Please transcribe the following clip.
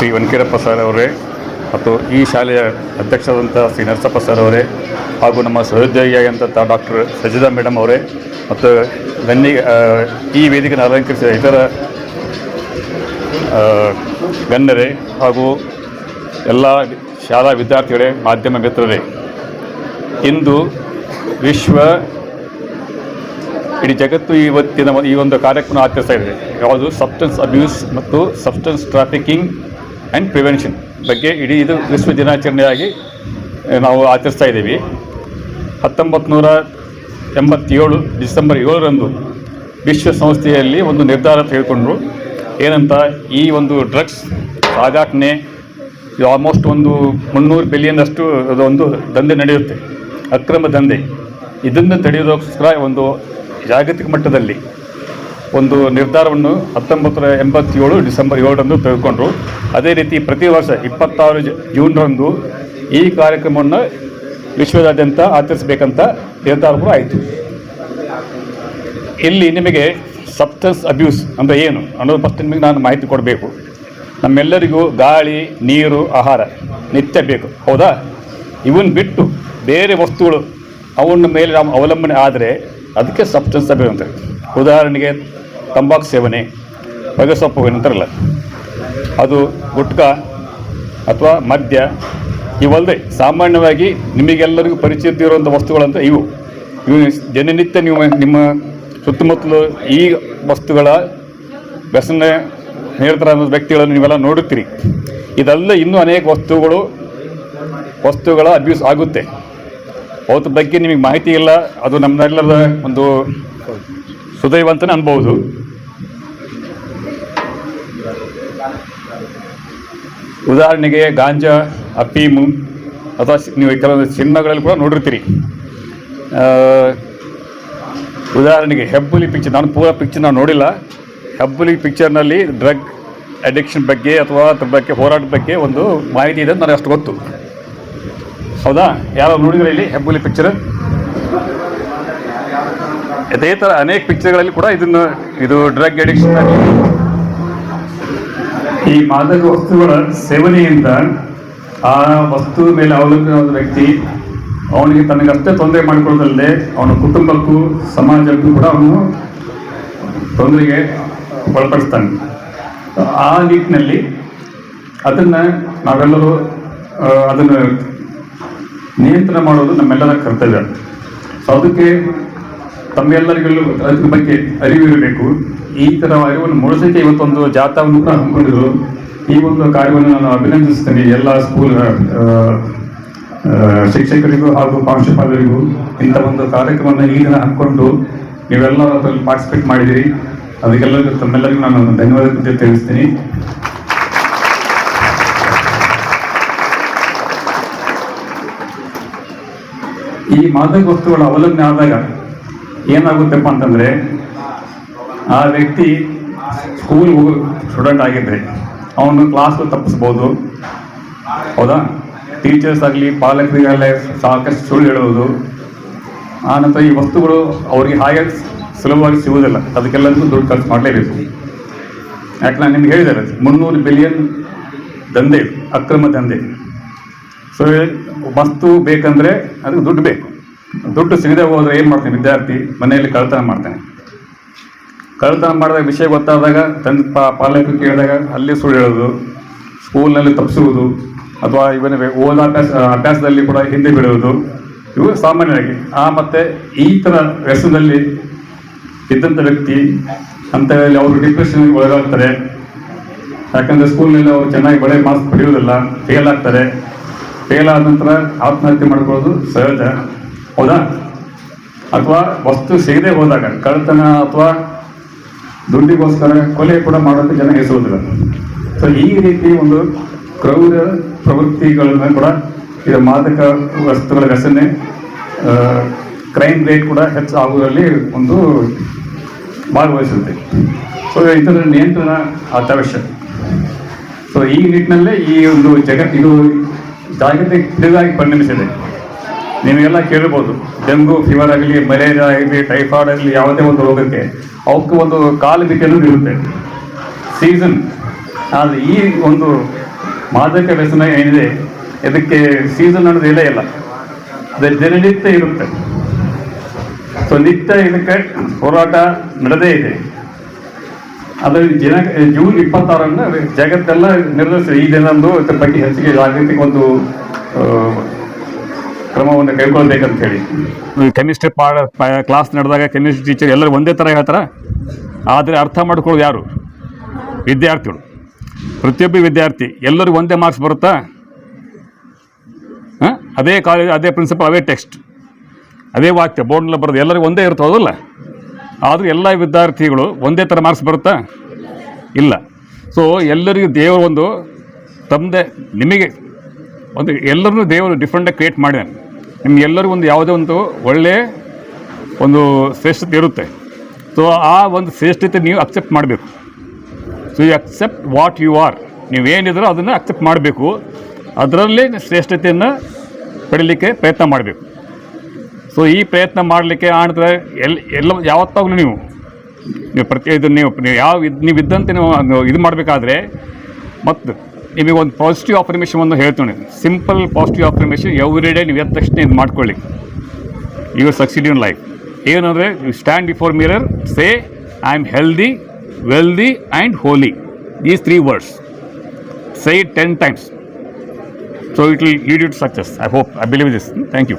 Shri Venkatappa sir ಅವರೇ ಮತ್ತು ಈ ಶಾಲೆಯ ಅಧ್ಯಕ್ಷರಾದಂಥ ಶ್ರೀ ನರಸಪ್ಪ ಸರ್ ಅವರೇ ಹಾಗೂ ನಮ್ಮ ಸಹೋದ್ಯೋಗಿಯಾದಂಥ ಡಾಕ್ಟರ್ ಸಜಿದಾ ಮೇಡಮ್ ಅವರೇ ಮತ್ತು ಗನ್ನಿ ಈ ವೇದಿಕೆಯನ್ನು ಅಲಂಕರಿಸಿದ ಇತರ ಗಣ್ಯರೇ ಹಾಗೂ ಎಲ್ಲ ಶಾಲಾ ವಿದ್ಯಾರ್ಥಿಗಳೇ, ಮಾಧ್ಯಮ ಮಿತ್ರರೇ, ಇಂದು ವಿಶ್ವ ಇಡೀ ಜಗತ್ತು ಇವತ್ತಿನ ಈ ಒಂದು ಕಾರ್ಯಕ್ರಮ ಆಚರಿಸ್ತಾ ಇದೆ. ಯಾವುದು ಸಬ್ಸ್ಟೆನ್ಸ್ ಅಬ್ಯೂಸ್ ಮತ್ತು ಸಬ್ಸ್ಟೆನ್ಸ್ ಟ್ರಾಫಿಕಿಂಗ್ ಆ್ಯಂಡ್ ಪ್ರಿವೆನ್ಷನ್ ಬಗ್ಗೆ ಇಡೀ ಇದು ವಿಶ್ವ ದಿನಾಚರಣೆಯಾಗಿ ನಾವು ಆಚರಿಸ್ತಾ ಇದ್ದೀವಿ. ಹತ್ತೊಂಬತ್ತು ನೂರ ಎಂಬತ್ತೇಳು ಡಿಸೆಂಬರ್ ಏಳರಂದು ವಿಶ್ವಸಂಸ್ಥೆಯಲ್ಲಿ ಒಂದು ನಿರ್ಧಾರ ತೆಗೆದುಕೊಂಡ್ರು. ಏನಂತ, ಈ ಒಂದು ಡ್ರಗ್ಸ್ ಸಾಗಾಟನೆ ಇದು ಆಲ್ಮೋಸ್ಟ್ ಒಂದು ಮುನ್ನೂರು ಬಿಲಿಯನ್ನಷ್ಟು ಅದು ಒಂದು ದಂಧೆ ನಡೆಯುತ್ತೆ. ಅಕ್ರಮ ದಂಧೆ. ಇದನ್ನು ತಡೆಯೋದಕ್ಕೋಸ್ಕರ ಒಂದು ಜಾಗತಿಕ ಮಟ್ಟದಲ್ಲಿ ಒಂದು ನಿರ್ಧಾರವನ್ನು ಹತ್ತೊಂಬತ್ತು ಎಂಬತ್ತೇಳು ಡಿಸೆಂಬರ್ ಏಳರಂದು ತೆಗೆದುಕೊಂಡ್ರು. ಅದೇ ರೀತಿ ಪ್ರತಿ ವರ್ಷ ಇಪ್ಪತ್ತಾರು ಜೂನ್ರಂದು ಈ ಕಾರ್ಯಕ್ರಮವನ್ನು ವಿಶ್ವದಾದ್ಯಂತ ಆಚರಿಸಬೇಕಂತ ನಿರ್ಧಾರ ಕೂಡ ಆಯಿತು. ಇಲ್ಲಿ ನಿಮಗೆ ಸಬ್ಸ್ಟೆನ್ಸ್ ಅಬ್ಯೂಸ್ ಅಂದರೆ ಏನು ಅನ್ನೋದು ಫಸ್ಟ್ ನಿಮಗೆ ನಾನು ಮಾಹಿತಿ ಕೊಡಬೇಕು. ನಮ್ಮೆಲ್ಲರಿಗೂ ಗಾಳಿ, ನೀರು, ಆಹಾರ ನಿತ್ಯ ಬೇಕು. ಹೌದಾ? ಇವನ್ ಬಿಟ್ಟು ಬೇರೆ ವಸ್ತುಗಳು ಅವನ ಮೇಲೆ ನಾವು ಅವಲಂಬನೆ ಆದರೆ ಅದಕ್ಕೆ ಸಬ್ಸ್ಟೆನ್ಸ್ ಅಬ್ಯೂಸ್ ಅಂತಾರೆ ಉದಾಹರಣೆಗೆ ತಂಬಾಕು ಸೇವನೆ ಹೊಗೆಸೊಪ್ಪು ಅಂತಾರಲ್ಲ ಅದು ಗುಟ್ಕಾ ಅಥವಾ ಮದ್ಯ ಇವಲ್ಲದೆ ಸಾಮಾನ್ಯವಾಗಿ ನಿಮಗೆಲ್ಲರಿಗೂ ಪರಿಚಯ ಇರುವಂಥ ವಸ್ತುಗಳಂತ ಇವು. ಇವು ದಿನನಿತ್ಯ ನೀವು ನಿಮ್ಮ ಸುತ್ತಮುತ್ತಲು ಈ ವಸ್ತುಗಳ ವ್ಯಸನ ನಿರತರಾದ ವ್ಯಕ್ತಿಗಳನ್ನು ನೀವೆಲ್ಲ ನೋಡುತ್ತೀರಿ. ಇದಲ್ಲದೆ ಇನ್ನೂ ಅನೇಕ ವಸ್ತುಗಳು, ವಸ್ತುಗಳ ಅಬ್ಯೂಸ್ ಆಗುತ್ತೆ. ಅವತ್ತು ಬಗ್ಗೆ ನಿಮಗೆ ಮಾಹಿತಿ ಇಲ್ಲ. ಅದು ನಮ್ಮೆಲ್ಲರ ಒಂದು ಸುದೈವ ಅಂತಲೇ ಅನ್ಬೋದು. ಉದಾಹರಣೆಗೆ ಗಾಂಜಾ ಅಫೀಮು ಅಥವಾ ನೀವು ಕೆಲವೊಂದು ಸಿನಿಮಾಗಳಲ್ಲಿ ಕೂಡ ನೋಡಿರ್ತೀರಿ. ಉದಾಹರಣೆಗೆ ಹೆಬ್ಬುಲಿ ಪಿಕ್ಚರ್ ನಾನು ಪೂರ ಪಿಕ್ಚರ್ ನಾನು ನೋಡಿಲ್ಲ. ಹೆಬ್ಬುಲಿ ಪಿಕ್ಚರ್ನಲ್ಲಿ ಡ್ರಗ್ ಅಡಿಕ್ಷನ್ ಬಗ್ಗೆ ಅಥವಾ ಅದ್ರ ಬಗ್ಗೆ ಹೋರಾಟದ ಬಗ್ಗೆ ಒಂದು ಮಾಹಿತಿ ಇದೆ ನನಗೆ ಅಷ್ಟು ಗೊತ್ತು. ಹೌದಾ? ಯಾರು ನೋಡಿದ್ರೆ ಇಲ್ಲಿ? ಹೆಬ್ಬುಲಿ ಪಿಕ್ಚರ್ ಅದೇ ಥರ ಅನೇಕ ಪಿಕ್ಚರ್ಗಳಲ್ಲಿ ಕೂಡ ಇದನ್ನು, ಇದು ಡ್ರಗ್ ಅಡಿಕ್ಷನ್ ಈ ಮಾದಕ ವಸ್ತುಗಳ ಸೇವನೆಯಿಂದ ಆ ವಸ್ತು ಮೇಲೆ ಅವಲಂಬಿತವಾದ ವ್ಯಕ್ತಿ, ಅವನಿಗೆ ತನಗಷ್ಟೇ ತೊಂದರೆ ಮಾಡಿಕೊಳ್ಳದಲ್ಲದೆ ಅವನ ಕುಟುಂಬಕ್ಕೂ, ಸಮಾಜಕ್ಕೂ ಕೂಡ ಅವನು ತೊಂದರೆಗೆ ಒಳಪಡಿಸ್ತಾನೆ. ಆ ನಿಟ್ಟಿನಲ್ಲಿ ಅದನ್ನು ನಾವೆಲ್ಲರೂ ಅದನ್ನು ನಿಯಂತ್ರಣ ಮಾಡೋದು ನಮ್ಮೆಲ್ಲರ ಕರ್ತವ್ಯ. ಸೊ ಅದಕ್ಕೆ ತಮ್ಮೆಲ್ಲರಿಗೂ ಅದ್ರ ಬಗ್ಗೆ ಅರಿವು ಇರಬೇಕು ಈ ಥರ ಅರಿವನ್ನು ಮೂಡಿಸೋಕೆ ಇವತ್ತೊಂದು ಜಾಥಾವನ್ನು ಕೂಡ ಹಮ್ಮಿಕೊಂಡಿದ್ರು. ಈ ಒಂದು ಕಾರ್ಯವನ್ನು ನಾನು ಅಭಿನಂದಿಸ್ತೇನೆ ಎಲ್ಲ ಸ್ಕೂಲ್ ಶಿಕ್ಷಕರಿಗೂ ಹಾಗೂ ಪ್ರಾಂಶುಪಾಲರಿಗೂ. ಇಂಥ ಒಂದು ಕಾರ್ಯಕ್ರಮವನ್ನು ಈ ದಿನ ಹಮ್ಮಿಕೊಂಡು ನೀವೆಲ್ಲ ಅದರಲ್ಲಿ ಪಾರ್ಟಿಸಿಪೇಟ್ ಮಾಡಿದಿರಿ ಅದಕ್ಕೆಲ್ಲರಿಗೂ ತಮ್ಮೆಲ್ಲರಿಗೂ ನಾನು ಧನ್ಯವಾದ ತಿಳಿಸ್ತೀನಿ. ಈ ಮಾದಕ ವಸ್ತುಗಳ ಅವಲಂಬನೆ ಆದಾಗ ಏನಾಗುತ್ತಪ್ಪ ಅಂತಂದ್ರೆ ಆ ವ್ಯಕ್ತಿ ಸ್ಕೂಲ್ ಸ್ಟೂಡೆಂಟ್ ಆಗಿದ್ರೆ ಅವನು ಕ್ಲಾಸ್ ತಪ್ಪಿಸ್ಬೋದು. ಹೌದಾ? ಟೀಚರ್ಸ್ ಆಗಲಿ ಪಾಲಕರಿಗೆಲ್ಲ ಸಾಕಷ್ಟು ಸುಳ್ಳು ಹೇಳುವುದು. ಆನಂತರ ನಂತರ ಈ ವಸ್ತುಗಳು ಅವರಿಗೆ ಹಾಗೆ ಸುಲಭವಾಗಿ ಸಿಗುವುದಿಲ್ಲ. ಅದಕ್ಕೆಲ್ಲದಕ್ಕೂ ದುಡ್ಡು ಖರ್ಚು ಮಾಡಲೇಬೇಕು. ಯಾಕೆ ನಾನು ನಿಮ್ಗೆ ಹೇಳಿದ್ದಾರೆ ಮುನ್ನೂರು ಬಿಲಿಯನ್ ದಂಧೆ, ಅಕ್ರಮ ದಂಧೆ. ಸೊ ವಸ್ತು ಬೇಕಂದ್ರೆ ಅದಕ್ಕೆ ದುಡ್ಡು ಬೇಕು. ದುಡ್ಡು ಸಿಗದೆ ಹೋದರೆ ಏನು ಮಾಡ್ತಾನೆ, ವಿದ್ಯಾರ್ಥಿ ಮನೆಯಲ್ಲಿ ಕಳ್ತನ ಮಾಡ್ತಾನೆ. ಕಳ್ತನ ಮಾಡಿದಾಗ ವಿಷಯ ಗೊತ್ತಾದಾಗ ತಂದೆ, ಪಾ, ಪಾಲಕರು ಕೇಳಿದಾಗ ಅಲ್ಲಿ ಸುಳ್ಳು ಹೇಳೋದು, ಸ್ಕೂಲ್ನಲ್ಲಿ ತಪ್ಪಿಸುವುದು, ಅಥವಾ ಇವನ ಓದ ಅಭ್ಯಾಸ, ಅಭ್ಯಾಸದಲ್ಲಿ ಕೂಡ ಹಿಂದೆ ಬೀಳುವುದು, ಇವು ಸಾಮಾನ್ಯವಾಗಿ. ಆ ಮತ್ತೆ ಈ ಥರ ವ್ಯಸನದಲ್ಲಿ ಇದ್ದಂಥ ವ್ಯಕ್ತಿ ಅಂಥದ್ರಲ್ಲಿ ಅವರು ಡಿಪ್ರೆಷನ್ಗೆ ಒಳಗಾಗ್ತಾರೆ. ಯಾಕಂದರೆ ಸ್ಕೂಲ್ನಲ್ಲಿ ಅವರು ಚೆನ್ನಾಗಿ ಬಳೆ ಮಾರ್ಕ್ಸ್ ಪಡೆಯುವುದಿಲ್ಲ ಫೇಲ್ ಆಗ್ತಾರೆ. ಫೇಲ್ ಆದ ನಂತರ ಆತ್ಮಹತ್ಯೆ ಮಾಡ್ಕೊಳ್ಳೋದು ಸಹಜ, ಹೌದಾ? ಅಥವಾ ವಸ್ತು ಸಿಗದೆ ಹೋದಾಗ ಕಳ್ತನ ಅಥವಾ ದುಡ್ಡಿಗೋಸ್ಕರ ಕೊಲೆ ಕೂಡ ಮಾಡೋಕ್ಕೆ ಜನ ಹೆಸರುವುದಿಲ್ಲ ಸೊ ಈ ರೀತಿ ಒಂದು ಕ್ರೌರ ಪ್ರವೃತ್ತಿಗಳನ್ನ ಕೂಡ ಇದು ಮಾದಕ ವಸ್ತುಗಳ ವ್ಯಸನೆ ಕ್ರೈಮ್ ರೇಟ್ ಕೂಡ ಹೆಚ್ಚು ಆಗುವುದರಲ್ಲಿ ಒಂದು ಭಾಗವಹಿಸುತ್ತೆ. ಸೊ ಇದರ ನಿಯಂತ್ರಣ ಅತ್ಯವಶ್ಯಕ. ಸೊ ಈ ನಿಟ್ಟಿನಲ್ಲೇ ಈ ಒಂದು ಜಗತ್ ತಿಳಿದಾಗಿ ಪರಿಣಮಿಸಿದೆ ನೀವೆಲ್ಲ ಕೇಳ್ಬೋದು. ಡೆಂಗು, ಫೀವರ್ ಆಗಲಿ, ಮಲೇರಿಯಾ ಆಗಲಿ, ಟೈಫಾಯ್ಡ್ ಆಗಲಿ, ಯಾವುದೇ ಒಂದು ರೋಗಕ್ಕೆ ಅವಕ್ಕೆ ಒಂದು ಕಾಲಮಿತಿ ಅನ್ನೋದು ಇರುತ್ತೆ. ಸೀಸನ್. ಆದರೆ ಈ ಒಂದು ಮಾದಕ ವ್ಯಸನ ಏನಿದೆ, ಇದಕ್ಕೆ ಸೀಸನ್ ಅನ್ನೋದು ಇಲ್ಲೇ ಇಲ್ಲ. ಅದು ದಿನನಿತ್ಯ ಇರುತ್ತೆ. ಸೊ ನಿತ್ಯ ಇದಕ್ಕೆ ಹೋರಾಟ ನಡೆದೇ ಇದೆ. ಅದು ಜನ ಜೂನ್ ಇಪ್ಪತ್ತಾರನ್ನು ಜಗತ್ತೆಲ್ಲ ನಿರ್ಧರಿಸಿದೆ. ಈ ದಿನದಂದು ಇದ್ರ ಬಗ್ಗೆ ಹೆಚ್ಚಿಗೆ ಜಾಗೃತಿಗೆ ಒಂದು ಕ್ರಮವನ್ನು ಕೈಗೊಳ್ಬೇಕಂತ ಹೇಳಿ ಕೆಮಿಸ್ಟ್ರಿ ಪಾಠ ಕ್ಲಾಸ್ ನಡೆದಾಗ ಕೆಮಿಸ್ಟ್ರಿ ಟೀಚರ್ ಎಲ್ಲರೂ ಒಂದೇ ಥರ ಹೇಳ್ತಾರ. ಆದರೆ ಅರ್ಥ ಮಾಡ್ಕೊಳ್ಳೋದು ಯಾರು? ವಿದ್ಯಾರ್ಥಿಗಳು. ಪ್ರತಿಯೊಬ್ಬ ವಿದ್ಯಾರ್ಥಿ, ಎಲ್ಲರಿಗೂ ಒಂದೇ ಮಾರ್ಕ್ಸ್ ಬರುತ್ತಾ? ಹಾಂ? ಅದೇ ಕಾಲೇಜ್ ಅದೇ ಪ್ರಿನ್ಸಿಪಲ್ ಅವೇ ಟೆಕ್ಸ್ಟ್ ಅದೇ ವಾಕ್ಯ ಬೋರ್ಡ್ನಲ್ಲಿ ಬರೋದು ಎಲ್ಲರಿಗೂ ಒಂದೇ ಇರ್ತದಲ್ಲ? ಆದರೂ ಎಲ್ಲ ವಿದ್ಯಾರ್ಥಿಗಳು ಒಂದೇ ಥರ ಮಾರ್ಕ್ಸ್ ಬರುತ್ತಾ? ಇಲ್ಲ. ಸೊ ಎಲ್ಲರಿಗೂ ದೇವರು ಒಂದು ತಮ್ಮದೇ ನಿಮಗೆ ಒಂದು ಎಲ್ಲರನ್ನೂ ದೇವರು ಡಿಫ್ರೆಂಟಾಗಿ ಕ್ರಿಯೇಟ್ ಮಾಡಿದಾನೆ ನಿಮ್ಗೆಲ್ಲರಿಗೂ ಒಂದು ಯಾವುದೇ ಒಂದು ಒಳ್ಳೆಯ ಒಂದು ಶ್ರೇಷ್ಠತೆ ಇರುತ್ತೆ. ಸೊ ಆ ಒಂದು ಶ್ರೇಷ್ಠತೆ ನೀವು ಅಕ್ಸೆಪ್ಟ್ ಮಾಡಬೇಕು. So you accept what you are ನೀವೇನಿದ್ರೋ ಅದನ್ನು ಅಕ್ಸೆಪ್ಟ್ ಮಾಡಬೇಕು. ಅದರಲ್ಲೇ ಶ್ರೇಷ್ಠತೆಯನ್ನು ಪಡೀಲಿಕ್ಕೆ ಪ್ರಯತ್ನ ಮಾಡಬೇಕು. ಸೊ ಈ ಪ್ರಯತ್ನ ಮಾಡಲಿಕ್ಕೆ ಆಣಿದ್ರೆ ಎಲ್ಲಿ ಎಲ್ಲ, ಯಾವತ್ತಾಗಲೂ ನೀವು ನೀವು ಪ್ರತಿ ಇದು ನೀವು ನೀವು ಯಾವ ಇದ್, ನೀವು ಇದ್ದಂತೆ ನೀವು ಇದು ಮಾಡಬೇಕಾದ್ರೆ ಮತ್ತು ನಿಮಗೆ ಒಂದು ಪಾಸಿಟಿವ್ ಆಫರ್ಮೇಷನ್ ಒಂದು ಹೇಳ್ತೀನಿ simple positive affirmation every day ನೀವು ಎದ್ದ ತಕ್ಷಣ ಇದು ಮಾಡ್ಕೊಳ್ಳಿ. ಯು ಸಕ್ಸಿಡ್ ಇನ್ ಲೈಫ್ ಏನಂದರೆ you stand before mirror say I am healthy wealthy and holy these three words say ten times so it will lead it success I hope I believe this thank you